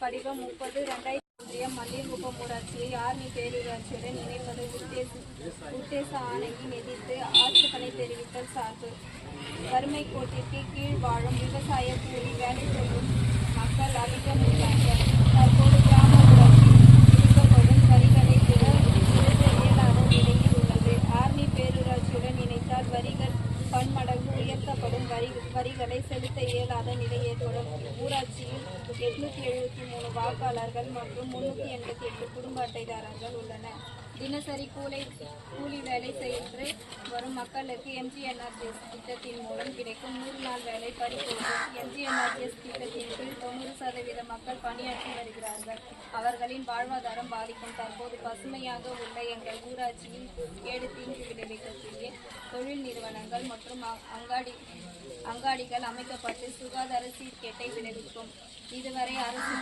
படிவம் முப்பது ரெண்டாயிரத்தி ஒன்றியம் மல்லிகுப்பம் ஊராட்சியை ஆர்மி பேரூராட்சியுடன் இணைப்பது உத்தேச உத்தேச ஆணையின் எதிர்த்து ஆட்சேபனை தெரிவித்தல் சார்பு. வறுமை கோட்டிற்கு கீழ் வாழும் விவசாய கூலி வேலை செய்யும் மக்கள் அதிகம் உள்ளார்கள் தற்போது கிராம ஊராட்சி வரிகளை கூட செலுத்த நிலையில் உள்ளது. ஆர்மி பேரூராட்சியுடன் இணைத்தால் வரிகள் பன்மடங்கு உயர்த்தப்படும் வரி வரிகளை செலுத்த இயலாத நிலை ஏற்படும் ஊராட்சி எட்நூத்தி எழுபத்தி மூணு வாக்காளர்கள் மற்றும் முன்னூத்தி எண்பத்தி எட்டு குடும்ப அட்டைதாரர்கள் உள்ளனர். தினசரி கூலை கூலி வேலை செய்து வரும் மக்களுக்கு எம்ஜிஎன்ஆர்ஜிஎஸ் திட்டத்தின் மூலம் கிடைக்கும் நூறு நாள் வேலை பறிப்போகும் எம்ஜிஎன்ஆர்ஜிஎஸ் திட்டத்தின் கீழ் தொண்ணூறு சதவீத மக்கள் பணியாற்றி வருகிறார்கள். அவர்களின் வாழ்வாதாரம் பாதிக்கும். தற்போது பசுமையாக உள்ள எங்கள் ஊராட்சியில் ஏழு தீங்கு தொழில் நிறுவனங்கள் மற்றும் அங்காடி அங்காடிகள் அமைக்கப்பட்டு சுகாதார சீர்கேட்டை விளைவிக்கும். இதுவரை அரசு